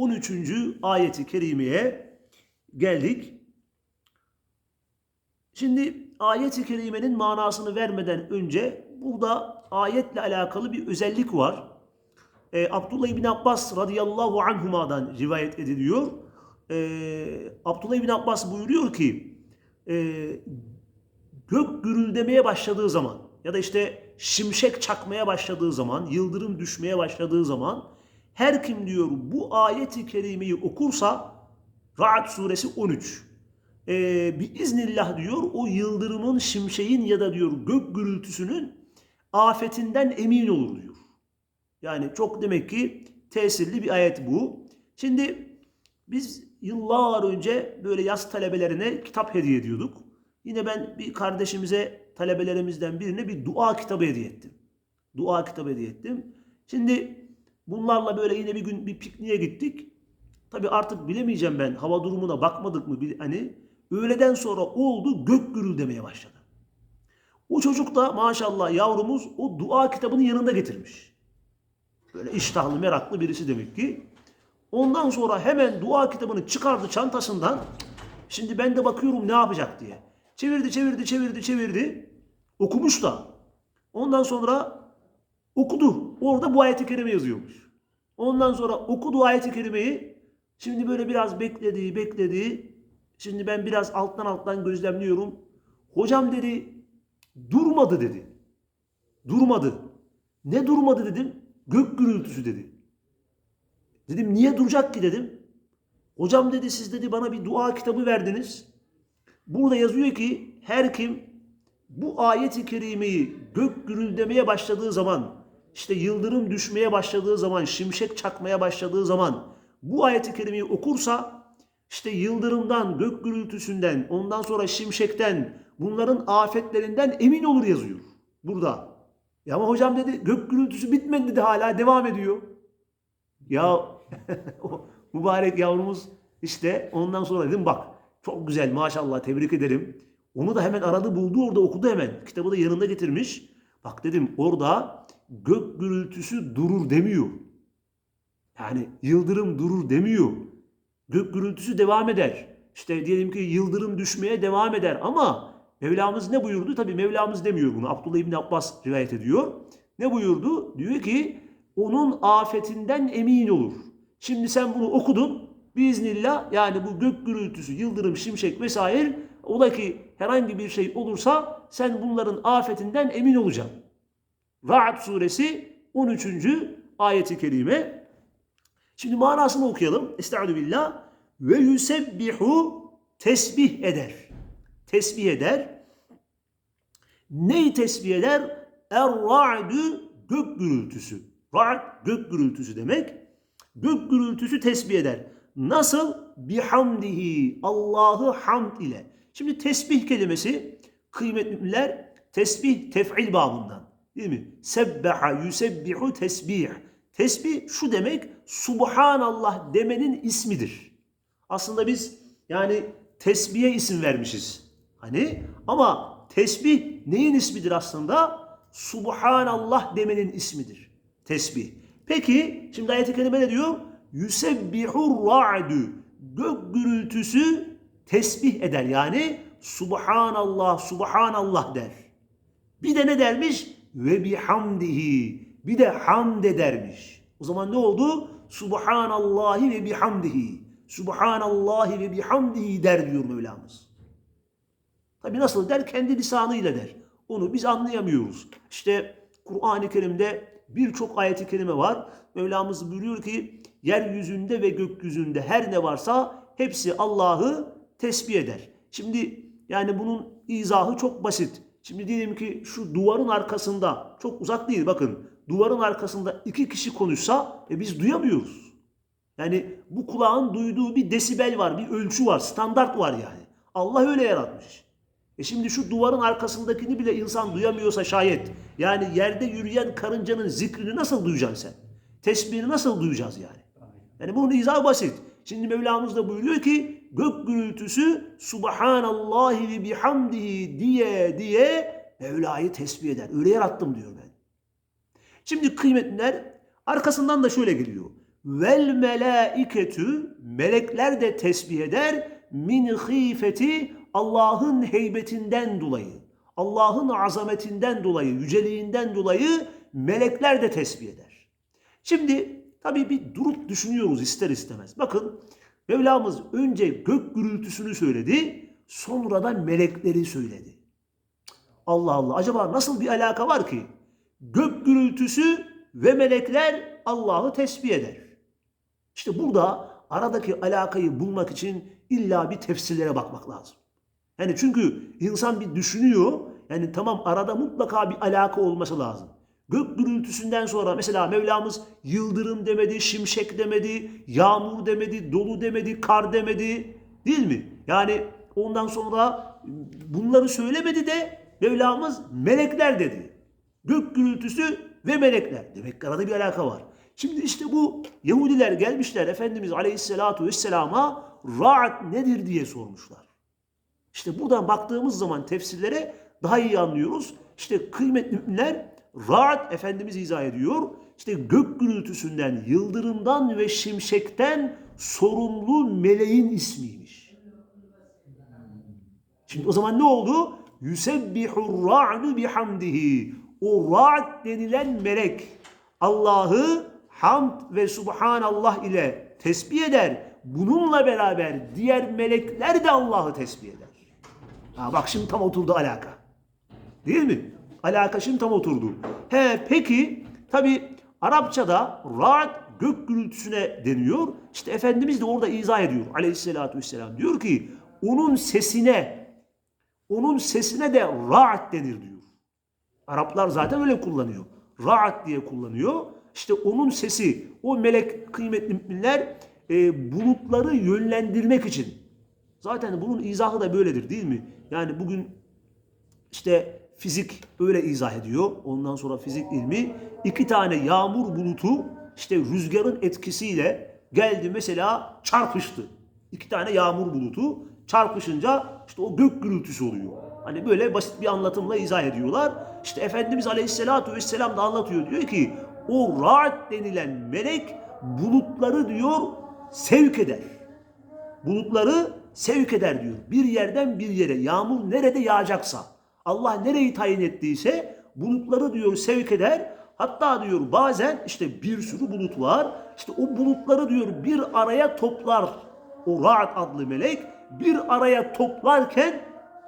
13. ayeti kerimeye geldik. Şimdi ayeti kerimenin manasını vermeden önce burada ayetle alakalı bir özellik var. Ee, Abdullah İbni Abbas radıyallahu anhuma'dan rivayet ediliyor. Ee, Abdullah İbni Abbas buyuruyor ki e, gök gürüldemeye başladığı zaman ya da işte şimşek çakmaya başladığı zaman, yıldırım düşmeye başladığı zaman her kim diyor bu ayeti kerimeyi okursa Ra'd suresi 13 ee, bir iznillah diyor o yıldırımın, şimşeğin ya da diyor gök gürültüsünün afetinden emin olur diyor. Yani çok demek ki tesirli bir ayet bu. Şimdi biz yıllar önce böyle yaz talebelerine kitap hediye ediyorduk. Yine ben bir kardeşimize, talebelerimizden birine bir dua kitabı hediye ettim. Dua kitabı hediye ettim. Şimdi bunlarla böyle yine bir gün bir pikniğe gittik. Tabi artık bilemeyeceğim ben hava durumuna bakmadık mı hani öğleden sonra oldu gök gürüldemeye başladı. O çocuk da maşallah yavrumuz o dua kitabını yanında getirmiş. Böyle iştahlı meraklı birisi demek ki. Ondan sonra hemen dua kitabını çıkardı çantasından. Şimdi ben de bakıyorum ne yapacak diye. Çevirdi, çevirdi, çevirdi, çevirdi. Okumuş da. Ondan sonra okudu. Orada bu ayeti kerime yazıyormuş. Ondan sonra okudu ayeti kerimeyi. Şimdi böyle biraz bekledi, bekledi. Şimdi ben biraz alttan alttan gözlemliyorum. Hocam dedi, durmadı dedi. Durmadı. Ne durmadı dedim. Gök gürültüsü dedi. Dedim niye duracak ki dedim. Hocam dedi siz dedi bana bir dua kitabı verdiniz. Burada yazıyor ki her kim bu ayeti kerimeyi gök gürüldemeye başladığı zaman, işte yıldırım düşmeye başladığı zaman, şimşek çakmaya başladığı zaman bu ayeti kerimeyi okursa işte yıldırımdan, gök gürültüsünden, ondan sonra şimşekten, bunların afetlerinden emin olur yazıyor burada. Ya ama hocam dedi gök gürültüsü bitmedi dedi hala devam ediyor. Ya mübarek yavrumuz işte ondan sonra dedim bak çok güzel maşallah tebrik ederim. Onu da hemen aradı buldu orada okudu hemen. Kitabı da yanında getirmiş. Bak dedim orada gök gürültüsü durur demiyor. Yani yıldırım durur demiyor. Gök gürültüsü devam eder. İşte diyelim ki yıldırım düşmeye devam eder ama Mevlamız ne buyurdu? Tabi Mevlamız demiyor bunu. Abdullah İbni Abbas rivayet ediyor. Ne buyurdu? Diyor ki onun afetinden emin olur. Şimdi sen bunu okudun. Biiznillah yani bu gök gürültüsü, yıldırım, şimşek vesaire ola ki herhangi bir şey olursa sen bunların afetinden emin olacaksın. Ra'd suresi 13. ayeti kerime. Şimdi manasını okuyalım. Estaizu billah. Ve yusebbihu tesbih eder. Tesbih eder. Neyi tesbih eder? Er-ra'dü gök gürültüsü. Ra'd gök gürültüsü demek. Gök gürültüsü tesbih eder. Nasıl? Bihamdihi. Allah'ı hamd ile. Şimdi tesbih kelimesi kıymetliler tesbih tef'il babından. Değil mi? Sebbaha yusebbihu tesbih. Tesbih şu demek Subhanallah demenin ismidir. Aslında biz yani tesbihe isim vermişiz. Hani ama tesbih neyin ismidir aslında? Subhanallah demenin ismidir. Tesbih. Peki şimdi ayet-i kerime ne diyor? Yusebbihur ra'du. Gök gürültüsü tesbih eder. Yani Subhanallah, Subhanallah der. Bir de ne dermiş? Ve bihamdihi. Bir de hamd edermiş. O zaman ne oldu? Subhanallahi ve bihamdihi. Subhanallahi ve bihamdihi der diyor Mevlamız. Tabi nasıl der? Kendi lisanıyla der. Onu biz anlayamıyoruz. İşte Kur'an-ı Kerim'de birçok ayeti kerime var. Mevlamız buyuruyor ki yeryüzünde ve gökyüzünde her ne varsa hepsi Allah'ı tesbih eder. Şimdi yani bunun izahı çok basit. Şimdi diyelim ki şu duvarın arkasında çok uzak değil bakın. Duvarın arkasında iki kişi konuşsa e biz duyamıyoruz. Yani bu kulağın duyduğu bir desibel var, bir ölçü var, standart var yani. Allah öyle yaratmış. E şimdi şu duvarın arkasındakini bile insan duyamıyorsa şayet, yani yerde yürüyen karıncanın zikrini nasıl duyacaksın sen? Tesbihini nasıl duyacağız yani? Yani bunun izahı basit. Şimdi Mevlamız da buyuruyor ki gök gürültüsü Subhanallahi ve bihamdihi diye diye Mevla'yı tesbih eder. Öyle yarattım diyor ben. Şimdi kıymetliler arkasından da şöyle geliyor. Vel melaiketü melekler de tesbih eder min hifeti Allah'ın heybetinden dolayı. Allah'ın azametinden dolayı, yüceliğinden dolayı melekler de tesbih eder. Şimdi tabii bir durup düşünüyoruz ister istemez. Bakın Mevlamız önce gök gürültüsünü söyledi, sonra da melekleri söyledi. Allah Allah acaba nasıl bir alaka var ki? Gök gürültüsü ve melekler Allah'ı tesbih eder. İşte burada aradaki alakayı bulmak için illa bir tefsirlere bakmak lazım. Yani çünkü insan bir düşünüyor. Yani tamam arada mutlaka bir alaka olması lazım. Gök gürültüsünden sonra mesela Mevlamız yıldırım demedi, şimşek demedi, yağmur demedi, dolu demedi, kar demedi. Değil mi? Yani ondan sonra bunları söylemedi de Mevlamız melekler dedi. Gök gürültüsü ve melekler. Demek ki arada bir alaka var. Şimdi işte bu Yahudiler gelmişler Efendimiz Aleyhisselatü Vesselam'a Ra'd nedir diye sormuşlar. İşte buradan baktığımız zaman tefsirlere daha iyi anlıyoruz. İşte kıymetli müminler Ra'd Efendimiz izah ediyor. İşte gök gürültüsünden, yıldırımdan ve şimşekten sorumlu meleğin ismiymiş. Şimdi o zaman ne oldu? Yusebbihur ra'du bihamdihi. O ra'd denilen melek Allah'ı hamd ve subhanallah ile tesbih eder. Bununla beraber diğer melekler de Allah'ı tesbih eder. Ha bak şimdi tam oturdu alaka. Değil mi? Alaka şimdi tam oturdu. He peki tabi Arapçada ra'd gök gürültüsüne deniyor. İşte Efendimiz de orada izah ediyor aleyhissalatü vesselam. Diyor ki onun sesine onun sesine de ra'd denir diyor. Araplar zaten öyle kullanıyor. Ra'd diye kullanıyor. İşte onun sesi, o melek kıymetli müminler e, bulutları yönlendirmek için. Zaten bunun izahı da böyledir değil mi? Yani bugün işte fizik öyle izah ediyor. Ondan sonra fizik ilmi iki tane yağmur bulutu işte rüzgarın etkisiyle geldi mesela çarpıştı. İki tane yağmur bulutu çarpışınca işte o gök gürültüsü oluyor. Hani böyle basit bir anlatımla izah ediyorlar. İşte Efendimiz Aleyhisselatü Vesselam da anlatıyor. Diyor ki o Ra'd denilen melek bulutları diyor sevk eder. Bulutları sevk eder diyor. Bir yerden bir yere yağmur nerede yağacaksa Allah nereyi tayin ettiyse bulutları diyor sevk eder. Hatta diyor bazen işte bir sürü bulut var. İşte o bulutları diyor bir araya toplar. O Ra'd adlı melek bir araya toplarken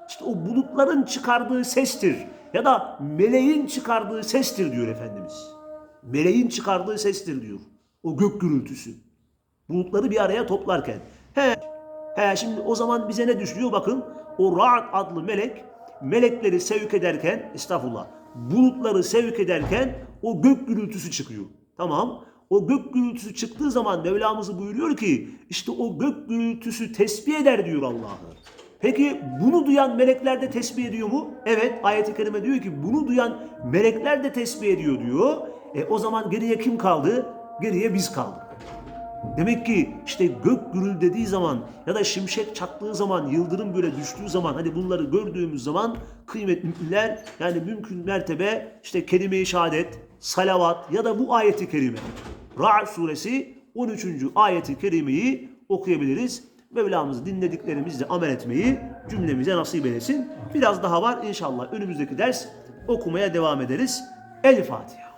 işte o bulutların çıkardığı sestir. Ya da meleğin çıkardığı sestir diyor Efendimiz. Meleğin çıkardığı sestir diyor. O gök gürültüsü. Bulutları bir araya toplarken. He, he şimdi o zaman bize ne düşüyor bakın. O Ra'd adlı melek melekleri sevk ederken estağfurullah bulutları sevk ederken o gök gürültüsü çıkıyor. Tamam. O gök gürültüsü çıktığı zaman Mevlamızı buyuruyor ki işte o gök gürültüsü tesbih eder diyor Allah'ı. Peki bunu duyan melekler de tesbih ediyor mu? Evet ayet-i kerime diyor ki bunu duyan melekler de tesbih ediyor diyor. E o zaman geriye kim kaldı? Geriye biz kaldık. Demek ki işte gök gürül dediği zaman ya da şimşek çaktığı zaman, yıldırım böyle düştüğü zaman hani bunları gördüğümüz zaman kıymetli müminler yani mümkün mertebe işte kelime-i şehadet, salavat ya da bu ayeti kerime. Ra'd suresi 13. ayeti kerimeyi okuyabiliriz. Mevlamız dinlediklerimizle amel etmeyi cümlemize nasip eylesin. Biraz daha var inşallah önümüzdeki ders okumaya devam ederiz. El Fatiha.